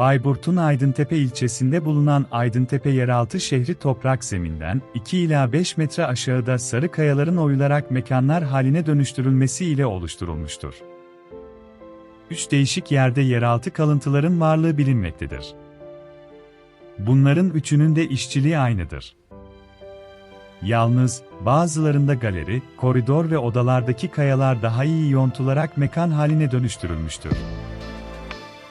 Bayburt'un Aydıntepe ilçesinde bulunan Aydıntepe yeraltı şehri toprak zeminden 2 ila 5 metre aşağıda sarı kayaların oyularak mekanlar haline dönüştürülmesi ile oluşturulmuştur. Üç değişik yerde yeraltı kalıntıların varlığı bilinmektedir. Bunların üçünün de işçiliği aynıdır. Yalnız, bazılarında galeri, koridor ve odalardaki kayalar daha iyi yontularak mekan haline dönüştürülmüştür.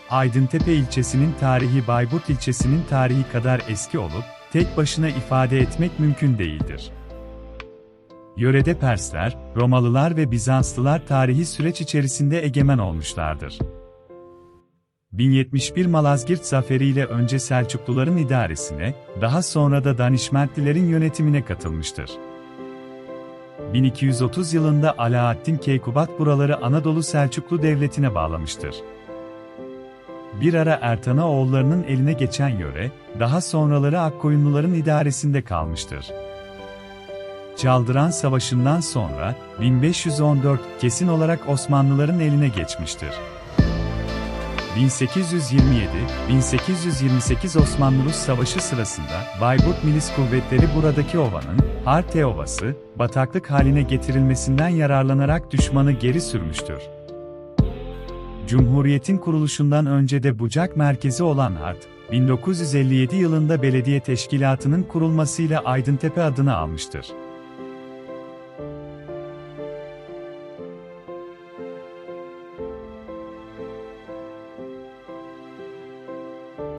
Aydıntepe ilçesinin tarihi Bayburt ilçesinin tarihi kadar eski olup, tek başına ifade etmek mümkün değildir. Yörede Persler, Romalılar ve Bizanslılar tarihi süreç içerisinde egemen olmuşlardır. 1071 Malazgirt zaferiyle önce Selçukluların idaresine, daha sonra da Danişmentlilerin yönetimine katılmıştır. 1230 yılında Alaaddin Keykubat buraları Anadolu Selçuklu Devleti'ne bağlamıştır. Bir ara Ertana oğullarının eline geçen yöre, daha sonraları Akkoyunluların idaresinde kalmıştır. Çaldıran Savaşı'ndan sonra 1514 kesin olarak Osmanlıların eline geçmiştir. 1827-1828 Osmanlı-Rus Savaşı sırasında Bayburt Milis Kuvvetleri buradaki ovanın, Harte Ovası, bataklık haline getirilmesinden yararlanarak düşmanı geri sürmüştür. Cumhuriyetin kuruluşundan önce de bucak merkezi olan Hart, 1957 yılında belediye teşkilatının kurulmasıyla Aydıntepe adını almıştır.